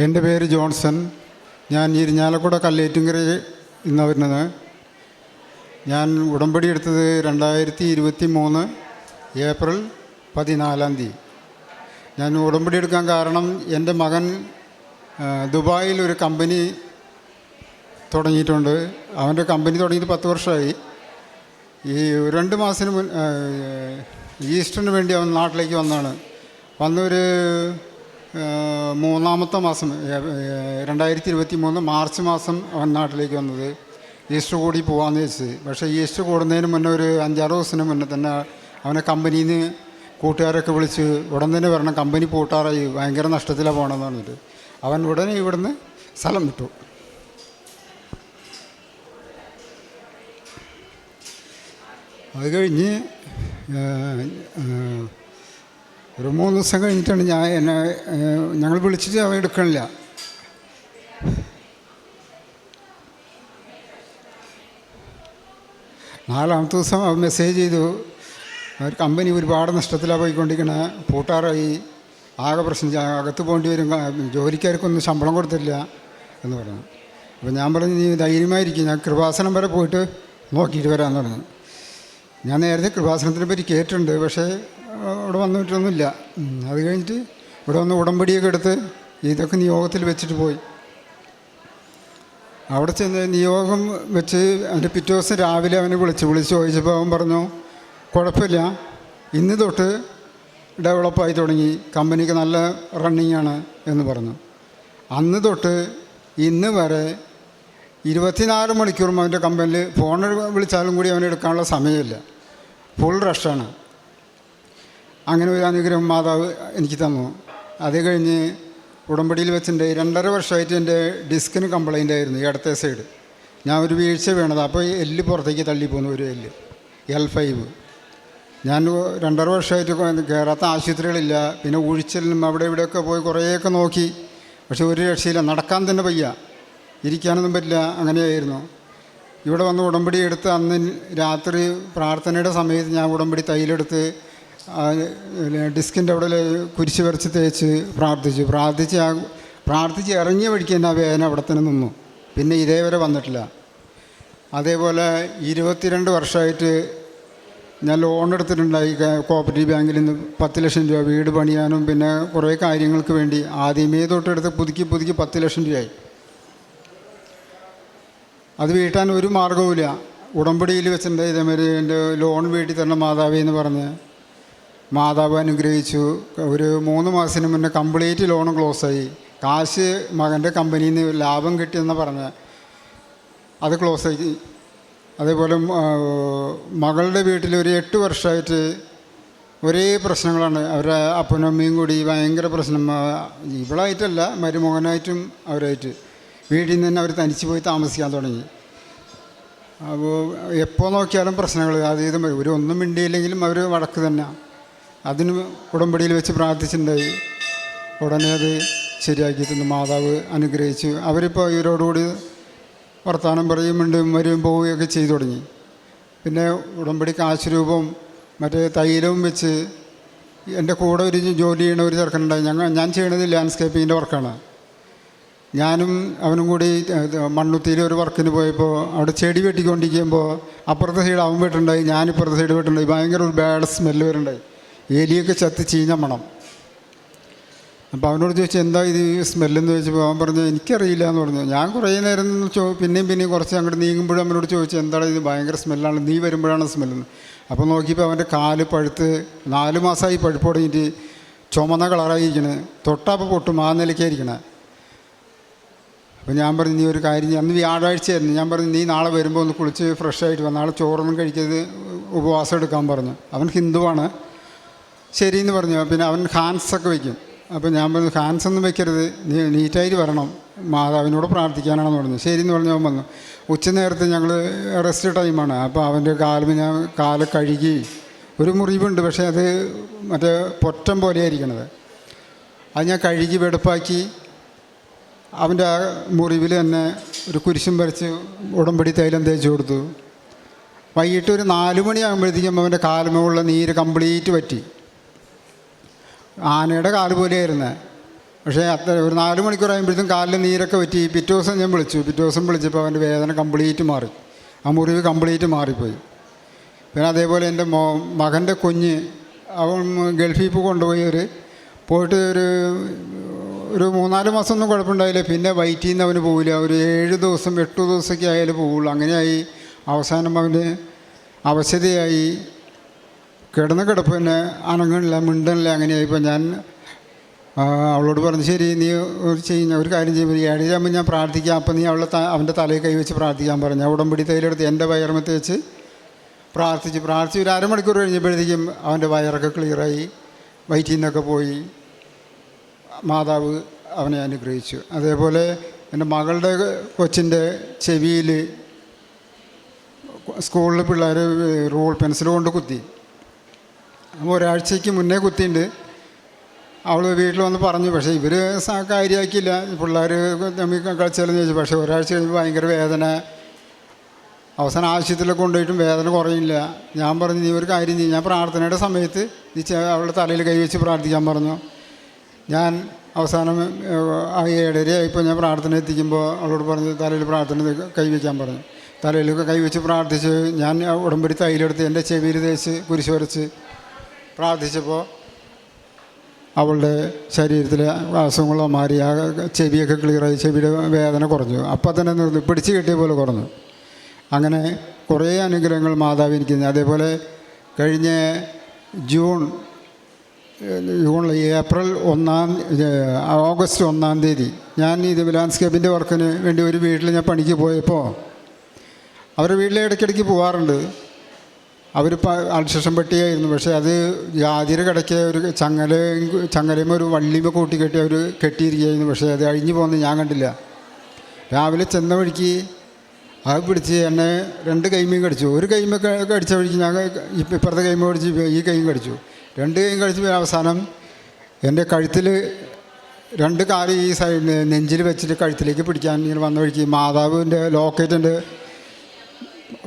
എന്റെ പേര് ജോൺസൺ. ഞാൻ ഇരിഞ്ഞാലക്കുട കല്ലേറ്റുങ്കര ഇന്ന് വരുന്നത്. ഞാൻ ഉടമ്പടി എടുത്തത് രണ്ടായിരത്തി ഇരുപത്തി മൂന്ന് ഏപ്രിൽ പതിനാലാം തീയതി. ഞാൻ ഉടമ്പടി എടുക്കാൻ കാരണം എന്റെ മകൻ ദുബായിൽ ഒരു കമ്പനി തുടങ്ങിയിട്ടുണ്ട്. അവന്റെ കമ്പനി തുടങ്ങിയിട്ട് പത്ത് വർഷമായി. ഈ രണ്ട് മാസത്തിന് മുൻ ഈസ്റ്ററിന് വേണ്ടി അവൻ നാട്ടിലേക്ക് വന്നതാണ്. വന്നൊരു മൂന്നാമത്തെ മാസം രണ്ടായിരത്തി ഇരുപത്തി മൂന്ന് മാർച്ച് മാസം അവൻ നാട്ടിലേക്ക് വന്നത്. ഈസ്റ്റർ കൂടി പോകാമെന്ന് വെച്ചത് പക്ഷേ ഈസ്റ്റർ കൂടുന്നതിന് മുന്നേ ഒരു അഞ്ചാറ് ദിവസത്തിന് മുന്നേ തന്നെ അവനെ കമ്പനിയിൽ നിന്ന് കൂട്ടുകാരൊക്കെ വിളിച്ച് ഉടൻ തന്നെ വരണം കമ്പനി പൂട്ടാറായി ഭയങ്കര നഷ്ടത്തിലാണ് പോകണമെന്ന് പറഞ്ഞിട്ട്. അവൻ ഉടനെ ഇവിടുന്ന് സ്ഥലം വിട്ടു. അത് കഴിഞ്ഞ് ഒരു മൂന്ന് ദിവസം കഴിഞ്ഞിട്ടാണ് ഞാൻ എന്നെ ഞങ്ങൾ വിളിച്ചിട്ട് അവൻ എടുക്കണില്ല. നാലാമത്തെ ദിവസം അവ മെസ്സേജ് ചെയ്തു. കമ്പനി ഒരുപാട് നഷ്ടത്തിലാണ് പോയിക്കൊണ്ടിരിക്കണേ. പൂട്ടാറായി. ആകെ പ്രശ്നം അകത്ത് പോകേണ്ടി വരും. ജോലിക്കാർക്കൊന്നും ശമ്പളം കൊടുത്തില്ല എന്ന് പറഞ്ഞു. അപ്പോൾ ഞാൻ പറഞ്ഞു നീ ധൈര്യമായിരിക്കും. ഞാൻ കൃപാസനം വരെ പോയിട്ട് നോക്കിയിട്ട് വരാമെന്ന് പറഞ്ഞു. ഞാൻ നേരത്തെ കൃപാസനത്തിനെ പറ്റി കേട്ടിട്ടുണ്ട് പക്ഷേ അവിടെ വന്നിട്ടൊന്നുമില്ല. അത് കഴിഞ്ഞിട്ട് ഇവിടെ വന്ന് ഉടമ്പടിയൊക്കെ എടുത്ത് ഇതൊക്കെ നിയോഗത്തിൽ വെച്ചിട്ട് പോയി. അവിടെ ചെന്ന് നിയോഗം വെച്ച് അതിന്റെ പിറ്റേ ദിവസം രാവിലെ അവനെ വിളിച്ച് വിളിച്ച് ചോദിച്ചപ്പോൾ അവൻ പറഞ്ഞു കുഴപ്പമില്ല. ഇന്ന് തൊട്ട് ഡെവലപ്പായി തുടങ്ങി. കമ്പനിക്ക് നല്ല റണ്ണിങ് ആണ് എന്ന് പറഞ്ഞു. അന്ന് തൊട്ട് ഇന്ന് വരെ ഇരുപത്തിനാല് മണിക്കൂറും അവന്റെ കമ്പനിയിൽ ഫോൺ വിളിച്ചാലും കൂടി അവനെടുക്കാനുള്ള സമയമില്ല. ഫുൾ റഷാണ്. അങ്ങനെ ഒരു അനുഗ്രഹം മാതാവ് എനിക്ക് തന്നു. അത് കഴിഞ്ഞ് ഉടമ്പടിയിൽ വെച്ചിന്റെ രണ്ടര വർഷമായിട്ട് എന്റെ ഡിസ്കിന് കംപ്ലൈന്റ് ആയിരുന്നു ഇടത്തെ സൈഡ് ഞാൻ ഒരു വീഴ്ച വീണത്. അപ്പോൾ എല്ല് പുറത്തേക്ക് തള്ളിപ്പോന്നു ഒരു എല്ല്. എൽ ഫൈവ് ഞാൻ രണ്ടര വർഷമായിട്ട് കയറാത്ത ആശുപത്രികളില്ല. പിന്നെ ഒഴിച്ചിലും അവിടെ ഇവിടെയൊക്കെ പോയി കുറേയൊക്കെ നോക്കി. പക്ഷെ ഒരു രക്ഷയില്ല. നടക്കാൻ തന്നെ വയ്യ. ഇരിക്കാനൊന്നും പറ്റില്ല. അങ്ങനെയായിരുന്നു. ഇവിടെ വന്ന് ഉടമ്പടി എടുത്ത് അന്ന് രാത്രി പ്രാർത്ഥനയുടെ സമയത്ത് ഞാൻ ഉടമ്പടി തൈലെടുത്ത് ആ, ഡിസ്കിന്റെ അവിടെ കുരിശ് വരച്ച് തേച്ച് പ്രാർത്ഥിച്ചു. പ്രാർത്ഥിച്ച് ആ പ്രാർത്ഥിച്ച് ഇറങ്ങിയ വഴിക്ക് തന്നെ ആ വേദന അവിടെ തന്നെ നിന്നു. പിന്നെ ഇതേവരെ വന്നിട്ടില്ല. അതേപോലെ ഇരുപത്തിരണ്ട് വർഷമായിട്ട് ഞാൻ ലോൺ എടുത്തിട്ടുണ്ടായി കോപ്പറേറ്റീവ് ബാങ്കിൽ നിന്ന് പത്ത് ലക്ഷം രൂപ വീട് പണിയാനും പിന്നെ കുറേ കാര്യങ്ങൾക്ക് വേണ്ടി ആദ്യമേ തൊട്ടെടുത്ത് പുതുക്കി പുതുക്കി പത്ത് ലക്ഷം രൂപയായി. അത് വീട്ടാൻ ഒരു മാർഗവുമില്ല ഉടമ്പടിയിൽ വെച്ചിട്ടുണ്ട് ഇതേമാതിരി എന്റെ ലോൺ വീട്ടിൽ തരണം മാതാവി എന്ന് പറഞ്ഞ്. മാതാവ് അനുഗ്രഹിച്ചു. ഒരു മൂന്ന് മാസത്തിന് മുന്നേ കംപ്ലീറ്റ് ലോൺ ക്ലോസായി. കാശ് മകന്റെ കമ്പനിയിൽ നിന്ന് ലാഭം കിട്ടിയെന്ന് പറഞ്ഞ്. അത് ക്ലോസായി. അതേപോലെ മകളുടെ വീട്ടിൽ ഒരു എട്ട് വർഷമായിട്ട് ഒരേ പ്രശ്നങ്ങളാണ്. അവരെ അപ്പനും അമ്മയും കൂടി ഭയങ്കര പ്രശ്നം. ഇവളായിട്ടല്ല മരുമകനായിട്ടും അവരായിട്ട്. വീട്ടിൽ നിന്ന് തന്നെ അവർ തനിച്ച് പോയി താമസിക്കാൻ തുടങ്ങി. അപ്പോൾ എപ്പോൾ നോക്കിയാലും പ്രശ്നങ്ങൾ അത് ഇത് ഒരു ഒന്നും മിണ്ടിയില്ലെങ്കിലും അവർ വടക്ക് തന്നെ. അതിന് ഉടമ്പടിയിൽ വെച്ച് പ്രാർത്ഥിച്ചിട്ടുണ്ടായി. ഉടനെ അത് ശരിയാക്കി തന്നു. മാതാവ് അനുഗ്രഹിച്ചു. അവരിപ്പോൾ ഇവരോടുകൂടി വർത്തമാനം പറയും മിണ്ടും വരും പോവുകയൊക്കെ ചെയ്തു തുടങ്ങി. പിന്നെ ഉടമ്പടി കാശ് രൂപവും മറ്റേ തൈലവും വെച്ച് എന്റെ കൂടെ ഒരു ജോലി ചെയ്യണ ഒരു ചെറുക്കനുണ്ടായി. ഞങ്ങൾ ഞാൻ ചെയ്യണത് ലാൻഡ്സ്കേപ്പിങ്ങിന്റെ വർക്കാണ് ഞാനും അവനും കൂടി മണ്ണുത്തിയിൽ ഒരു വർക്കിന് പോയപ്പോൾ അവിടെ ചെടി വെട്ടിക്കൊണ്ടിരിക്കുമ്പോൾ അപ്പുറത്തെ സൈഡ് അവൻ വെട്ടുണ്ടായി ഞാനിപ്പുറത്തെ സൈഡ് വെട്ടുണ്ടായി. ഭയങ്കര ഒരു ബാഡ് സ്മെല്ല് വരുന്നുണ്ടായി. എലിയൊക്കെ ചത്ത് ചീഞ്ഞ മണം. അപ്പോൾ അവനോട് ചോദിച്ചു എന്താ ഇത് സ്മെല്ലെന്ന് ചോദിച്ചപ്പോൾ അവൻ പറഞ്ഞു എനിക്കറിയില്ല എന്ന് പറഞ്ഞു. ഞാൻ കുറേ നേരം ചോ പിന്നെയും പിന്നെയും കുറച്ച് അങ്ങോട്ട് നീങ്ങുമ്പോഴും അവനോട് ചോദിച്ചു എന്താണ് ഇത് ഭയങ്കര സ്മെല്ലാണ് നീ വരുമ്പോഴാണ് സ്മെല്ലെന്ന് അപ്പോൾ നോക്കിയപ്പോൾ അവന്റെ കാൽ പഴുത്ത് നാല് മാസമായി പഴുപ്പ് തുടങ്ങിയിട്ട് ചുമന്ന കളറായിരിക്കണേ തൊട്ടപ്പോൾ പൊട്ടും ആ നിലയ്ക്കായിരിക്കണേ അപ്പോൾ ഞാൻ പറഞ്ഞു നീ ഒരു കാര്യം. അന്ന് വ്യാഴാഴ്ചയായിരുന്നു. ഞാൻ പറഞ്ഞു നീ നാളെ വരുമ്പോൾ ഒന്ന് കുളിച്ച് ഫ്രഷ് ആയിട്ട് വന്ന് ചോറൊന്നും കഴിക്കരുത് ഉപവാസം എടുക്കാൻ പറഞ്ഞു. അവൻ ഹിന്ദുവാണ്. ശരിയെന്ന് പറഞ്ഞു. പിന്നെ അവൻ ഹാൻസൊക്കെ വയ്ക്കും അപ്പോൾ ഞാൻ പറഞ്ഞു ഹാൻസ് ഒന്നും വെക്കരുത്. നീ നീറ്റായിട്ട് വരണം. മാതാവിനോട് പ്രാർത്ഥിക്കാനാണെന്ന് പറഞ്ഞു. ശരിയെന്ന് പറഞ്ഞു അവൻ വന്നു. ഉച്ച നേരത്തെ ഞങ്ങൾ റെസ്റ്റ് ടൈമാണ് അപ്പോൾ അവന്റെ കാൽ ഞാൻ കാൽ കഴുകി. ഒരു മുറിവുണ്ട് പക്ഷേ അത് മറ്റേ പൊറ്റം പോലെയായിരിക്കണത് അത് ഞാൻ കഴുകി വെടുപ്പാക്കി. അവന്റെ ആ മുറിവിൽ തന്നെ ഒരു കുരിശും വരച്ച് ഉടമ്പടി തൈലം തേച്ച് കൊടുത്തു. വൈകിട്ട് ഒരു നാല് മണിയാകുമ്പോഴത്തേക്കും അവന്റെ കാലുമുള്ള നീര് കംപ്ലീറ്റ് പറ്റി. ആനയുടെ കാൽ പോലെയായിരുന്നു. പക്ഷേ അത്ര ഒരു നാല് മണിക്കൂർ ആകുമ്പോഴത്തേക്കും കാലിൽ നീരൊക്കെ പറ്റി. പിറ്റേ ദിവസം ഞാൻ വിളിച്ചു. പിറ്റേ ദിവസം വിളിച്ചപ്പോൾ അവന്റെ വേദന കംപ്ലീറ്റ് മാറി. ആ മുറിവ് കംപ്ലീറ്റ് മാറിപ്പോയി. പിന്നെ അതേപോലെ എന്റെ മോ മകന്റെ കുഞ്ഞ് അവൻ ഗൾഫിൽ കൊണ്ടുപോയി ഒരു പോയിട്ട് ഒരു ഒരു മൂന്നാൽ മാസമൊന്നും കുഴപ്പമുണ്ടായില്ല. പിന്നെ വയറ്റിൽ നിന്ന് അവന് പോവില്ല. ഒരു ഏഴ് ദിവസം എട്ട് ദിവസമൊക്കെ ആയാലും പോവുള്ളൂ. അങ്ങനെയായി. അവസാനം അവന് അവശതയായി. കിടന്ന് കിടപ്പ് തന്നെ അനങ്ങണില്ല മിണ്ടണില്ല അങ്ങനെയായിപ്പോൾ ഞാൻ അവളോട് പറഞ്ഞു ശരി നീ ഒരു ചെയ്യുന്ന ഒരു കാര്യം ചെയ്യുമ്പോൾ ഏഴരയാകുമ്പോൾ ഞാൻ പ്രാർത്ഥിക്കാം. അപ്പം നീ അവളെ അവന്റെ തലയിൽ കൈവച്ച് പ്രാർത്ഥിക്കാൻ പറഞ്ഞു. ഉടമ്പടി തൈലെടുത്ത് എന്റെ വയറമത്ത് വെച്ച് പ്രാർത്ഥിച്ച്. പ്രാർത്ഥിച്ച് ഒരു അരമണിക്കൂർ കഴിഞ്ഞപ്പോഴത്തേക്കും അവന്റെ വയറൊക്കെ ക്ലിയറായി വയറ്റിൽ നിന്നൊക്കെ പോയി. മാതാവ് അവനെ അനുഗ്രഹിച്ചു. അതേപോലെ എന്റെ മകളുടെ കൊച്ചിന്റെ ചെവിയിൽ സ്കൂളിൽ പിള്ളേർ റൂൾ പെൻസിൽ കൊണ്ട് കുത്തി. ഒരാഴ്ചയ്ക്ക് മുന്നേ കുത്തിയിട്ടുണ്ട്. അവൾ വീട്ടിൽ വന്ന് പറഞ്ഞു പക്ഷേ ഇവർ കാര്യമാക്കിയില്ല. പിള്ളേർ തമ്മിൽ കളിച്ചാലെന്ന് ചോദിച്ചു. പക്ഷേ ഒരാഴ്ച കഴിഞ്ഞ് ഭയങ്കര വേദന. അവസാനം ആവശ്യത്തിലൊക്കെ കൊണ്ടുപോയിട്ടും വേദന കുറയില്ല ഞാൻ പറഞ്ഞു നീ ഒരു കാര്യം ചെയ്യും. ഞാൻ പ്രാർത്ഥനയുടെ സമയത്ത് നീ അവളുടെ തലയിൽ കൈവച്ച് പ്രാർത്ഥിക്കാൻ പറഞ്ഞു. ഞാൻ അവസാനം ആ ഏഴരയായപ്പോൾ ഞാൻ പ്രാർത്ഥന എത്തിക്കുമ്പോൾ അവളോട് പറഞ്ഞു തലയിൽ പ്രാർത്ഥന കൈവയ്ക്കാൻ പറഞ്ഞു. തലയിലൊക്കെ കൈവച്ച് പ്രാർത്ഥിച്ച് ഞാൻ ഉടമ്പടി തൈലെടുത്ത് എന്റെ ചെവിയിൽ തേച്ച് കുരിശ് വരച്ച് പ്രാർത്ഥിച്ചപ്പോൾ അവളുടെ ശരീരത്തിലെ അസുഖങ്ങളോ മാറി ആ ചെവിയൊക്കെ ക്ലിയറായി ചെവിയുടെ വേദന കുറഞ്ഞു. അപ്പം തന്നെ നിർന്നു പിടിച്ച് കിട്ടിയ പോലെ കുറഞ്ഞു. അങ്ങനെ കുറേ അനുഗ്രഹങ്ങൾ മാതാവ് എനിക്ക് തന്നു. അതേപോലെ കഴിഞ്ഞ ജൂൺ ജൂൺ ഏപ്രിൽ ഒന്നാം ഓഗസ്റ്റ് ഒന്നാം തീയതി. ഞാൻ ഇത് ലാൻഡ്സ്കേപ്പിന്റെ വർക്കിന് വേണ്ടി ഒരു വീട്ടിൽ ഞാൻ പണിക്ക് പോയപ്പോൾ അവരുടെ വീട്ടിലെ ഇടയ്ക്കിടയ്ക്ക് പോകാറുണ്ട് അവർ അൽശേഷം പെട്ടിയായിരുന്നു. പക്ഷേ അത് ജാതിര കിടക്കിയ ഒരു ചങ്ങല ചങ്ങലയും ഒരു വള്ളിമ കൂട്ടി കെട്ടി അവർ കെട്ടിയിരിക്കുകയായിരുന്നു. പക്ഷേ അത് അഴിഞ്ഞു പോകുന്നത് ഞാൻ കണ്ടില്ല. രാവിലെ ചെന്ന വഴിക്ക് അത് പിടിച്ച് എന്നെ രണ്ട് കൈമയും കടിച്ചു. ഒരു കൈമ കടിച്ച വഴിക്ക് ഞാൻ ഇപ്പോഴത്തെ കൈമ കടിച്ച് ഈ കൈയും കടിച്ചു. രണ്ട് കൈയും കഴിച്ച് അവസാനം എന്റെ കഴുത്തിൽ രണ്ട് കാൽ ഈ സൈഡിൽ നെഞ്ചിൽ വെച്ചിട്ട് കഴുത്തിലേക്ക് പിടിക്കാൻ ഇങ്ങനെ വന്ന വഴിക്ക് മാതാവിന്റെ ലോക്കറ്റിന്റെ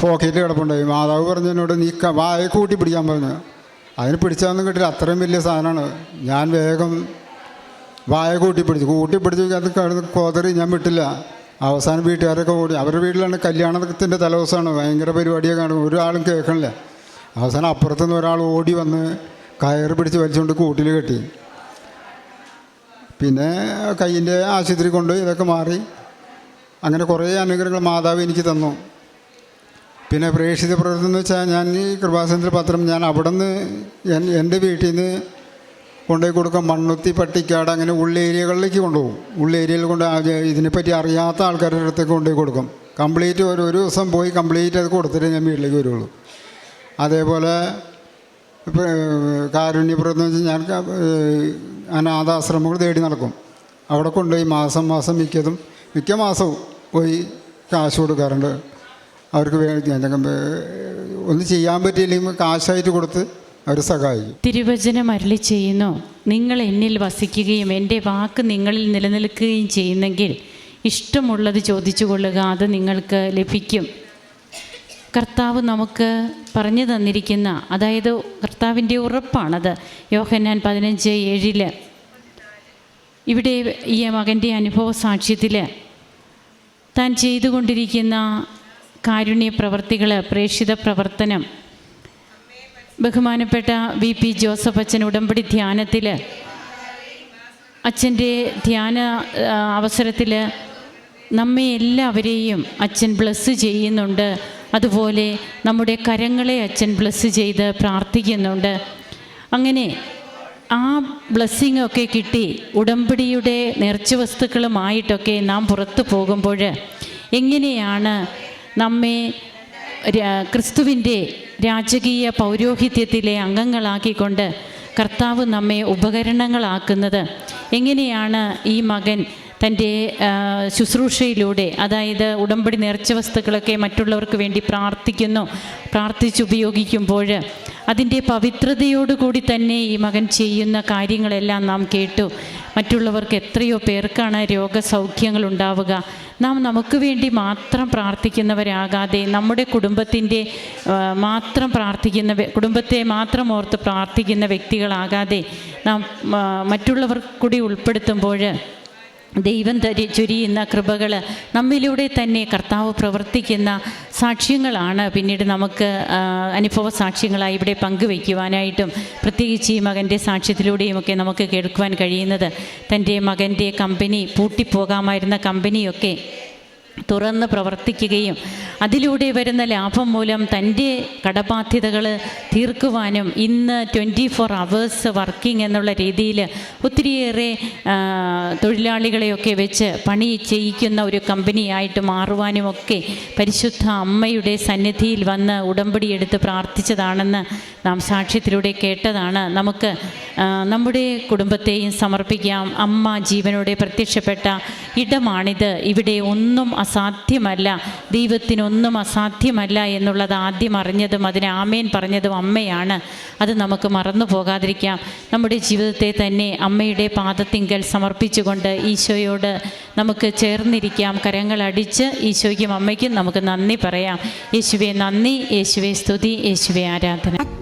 പോക്കറ്റിൽ കിടപ്പുണ്ടായി മാതാവ് പറഞ്ഞു എന്നോട് നീ വായ കൂട്ടി പിടിക്കാൻ പറഞ്ഞു. അതിന് പിടിച്ചാന്നും കിട്ടില്ല. അത്രയും വലിയ സാധനമാണ്. ഞാൻ വേഗം വായ കൂട്ടി പിടിച്ചു. കൂട്ടി പിടിച്ചു അത് കിടന്ന് കോതറി ഞാൻ വിട്ടില്ല. അവസാനം വീട്ടുകാരൊക്കെ ഓടി. അവരുടെ വീട്ടിലാണ് കല്യാണത്തിന്റെ തലേദിവസമാണ്. ഭയങ്കര പരിപാടിയൊക്കെ കാണും ഒരാളും കേൾക്കണില്ല. അവസാനം അപ്പുറത്തുനിന്ന് ഒരാൾ ഓടി വന്ന് കയറ് പിടിച്ച് വലിച്ചുകൊണ്ട് കൂട്ടിൽ കെട്ടി. പിന്നെ കയ്യിന്റെ ആശുപത്രി കൊണ്ട് ഇതൊക്കെ മാറി. അങ്ങനെ കുറേ അനുഗ്രഹങ്ങൾ മാതാവ് എനിക്ക് തന്നു. പിന്നെ പ്രേക്ഷിത പ്രവർത്തനം എന്ന് വെച്ചാൽ ഞാൻ ഈ കൃപാസനത്തിൽ പത്രം ഞാൻ അവിടെ നിന്ന് എന്റെ വീട്ടിൽ നിന്ന് കൊണ്ടുപോയി കൊടുക്കാൻ മണ്ണുത്തി പട്ടിക്കാട് അങ്ങനെ ഉള്ളേരിയകളിലേക്ക് കൊണ്ടുപോകും. ഉള്ളേരിയയിൽ കൊണ്ട് ഇതിനെപ്പറ്റി അറിയാത്ത ആൾക്കാരുടെ അടുത്തേക്ക് കൊണ്ടുപോയി കൊടുക്കും. കംപ്ലീറ്റ് ഒരു ഒരു ദിവസം പോയി കംപ്ലീറ്റ് അത് കൊടുത്തിട്ട് ഞാൻ വീട്ടിലേക്ക് വരുള്ളൂ. അതേപോലെ കാരുണ്യപ്രദം വെച്ചാൽ ഞാൻ അനാഥാശ്രമങ്ങൾ തേടി നടക്കും. അവിടെ കൊണ്ടുപോയി മാസം മാസം മിക്കതും മിക്ക മാസവും പോയി കാശ് കൊടുക്കാറുണ്ട്. അവർക്ക് വേണ്ടി ഒന്നും ചെയ്യാൻ പറ്റിയില്ലെങ്കിൽ കാശായിട്ട് കൊടുത്ത് അവർ സഹായിക്കും. തിരുവചനം അരളി ചെയ്യുന്നു നിങ്ങൾ എന്നിൽ വസിക്കുകയും എന്റെ വാക്ക് നിങ്ങളിൽ നിലനിൽക്കുകയും ചെയ്യുന്നെങ്കിൽ ഇഷ്ടമുള്ളത് ചോദിച്ചു കൊള്ളുക അത് നിങ്ങൾക്ക് ലഭിക്കും. കർത്താവ് നമുക്ക് പറഞ്ഞു തന്നിരിക്കുന്ന അതായത് കർത്താവിന്റെ ഉറപ്പാണത്. യോഹന്നാൻ പതിനഞ്ച് ഏഴിൽ ഇവിടെ ഈ മകന്റെ അനുഭവ സാക്ഷ്യത്തിൽ താൻ ചെയ്തുകൊണ്ടിരിക്കുന്ന കാരുണ്യ പ്രവർത്തികൾ പ്രേക്ഷിത പ്രവർത്തനം ബഹുമാനപ്പെട്ട വി പി ജോസഫ് അച്ഛൻ ഉടമ്പടി ധ്യാനത്തിൽ അച്ഛന്റെ ധ്യാന അവസരത്തിൽ നമ്മെ എല്ലാവരെയും അച്ഛൻ ബ്ലസ് ചെയ്യുന്നുണ്ട്. അതുപോലെ നമ്മുടെ കരങ്ങളെ അച്ഛൻ ബ്ലസ് ചെയ്ത് പ്രാർത്ഥിക്കുന്നുണ്ട്. അങ്ങനെ ആ ബ്ലെസ്സിങ് ഒക്കെ കിട്ടി. ഉടമ്പടിയുടെ നേർച്ച വസ്തുക്കളുമായിട്ടൊക്കെ നാം പുറത്തു പോകുമ്പോൾ എങ്ങനെയാണ് നമ്മെ ക്രിസ്തുവിന്റെ രാജകീയ പൗരോഹിത്യത്തിലെ അംഗങ്ങളാക്കിക്കൊണ്ട് കർത്താവ് നമ്മെ ഉപകരണങ്ങളാക്കുന്നത്? എങ്ങനെയാണ് ഈ മകൻ തന്റെ ശുശ്രൂഷയിലൂടെ അതായത് ഉടമ്പടി നേർച്ച വസ്തുക്കളൊക്കെ മറ്റുള്ളവർക്ക് വേണ്ടി പ്രാർത്ഥിക്കുന്നു പ്രാർത്ഥിച്ചുപയോഗിക്കുമ്പോൾ അതിന്റെ പവിത്രതയോടുകൂടി തന്നെ ഈ മകൻ ചെയ്യുന്ന കാര്യങ്ങളെല്ലാം നാം കേട്ടു. മറ്റുള്ളവർക്ക് എത്രയോ പേർക്കാണ് രോഗസൗഖ്യങ്ങൾ ഉണ്ടാവുക. നാം നമുക്ക് വേണ്ടി മാത്രം പ്രാർത്ഥിക്കുന്നവരാകാതെ നമ്മുടെ കുടുംബത്തിന്റെ മാത്രം പ്രാർത്ഥിക്കുന്ന കുടുംബത്തെ മാത്രം ഓർത്ത് പ്രാർത്ഥിക്കുന്ന വ്യക്തികളാകാതെ നാം മറ്റുള്ളവർ കൂടി ഉൾപ്പെടുത്തുമ്പോൾ ദൈവം തരി ചൊരിയുന്ന കൃപകൾ നമ്മിലൂടെ തന്നെ കർത്താവ് പ്രവർത്തിക്കുന്ന സാക്ഷ്യങ്ങളാണ്. പിന്നീട് നമുക്ക് അനുഭവ സാക്ഷ്യങ്ങളായി ഇവിടെ പങ്കുവയ്ക്കുവാനായിട്ടും പ്രത്യേകിച്ച് ഈ മകന്റെ സാക്ഷ്യത്തിലൂടെയും ഒക്കെ നമുക്ക് കേൾക്കുവാൻ കഴിയുന്നത്. തന്റെ മകന്റെ കമ്പനി പൂട്ടിപ്പോകാമായിരുന്ന കമ്പനിയൊക്കെ തുറന്ന് പ്രവർത്തിക്കുകയും അതിലൂടെ വരുന്ന ലാഭം മൂലം തന്റെ കടബാധ്യതകൾ തീർക്കുവാനും ഇന്ന് ട്വന്റി ഫോർ അവേഴ്സ് വർക്കിംഗ് എന്നുള്ള രീതിയിൽ ഒത്തിരിയേറെ തൊഴിലാളികളെയൊക്കെ വെച്ച് പണി ചെയ്യിക്കുന്ന ഒരു കമ്പനിയായിട്ട് മാറുവാനുമൊക്കെ പരിശുദ്ധ അമ്മയുടെ സന്നിധിയിൽ വന്ന് ഉടമ്പടി എടുത്ത് പ്രാർത്ഥിച്ചതാണെന്ന് നാം സാക്ഷ്യത്തിലൂടെ കേട്ടതാണ്. നമുക്ക് നമ്മുടെ കുടുംബത്തെയും സമർപ്പിക്കാം. അമ്മ ജീവനോടെ പ്രത്യക്ഷപ്പെട്ട ഇടമാണിത്. ഇവിടെ ഒന്നും അസാധ്യമല്ല. ദൈവത്തിനൊന്നും അസാധ്യമല്ല എന്നുള്ളത് ആദ്യം അറിഞ്ഞതും അതിനെ ആമേൻ പറഞ്ഞതും അമ്മയാണ്. അത് നമുക്ക് മറന്നു പോകാതിരിക്കാം. നമ്മുടെ ജീവിതത്തെ തന്നെ അമ്മയുടെ പാദത്തിങ്കൽ സമർപ്പിച്ചുകൊണ്ട് ഈശോയോട് നമുക്ക് ചേർന്നിരിക്കാം. കരങ്ങളടിച്ച് ഈശോയ്ക്കും അമ്മയ്ക്കും നമുക്ക് നന്ദി പറയാം. യേശുവെ നന്ദി യേശുവെ സ്തുതി യേശുവെ ആരാധന.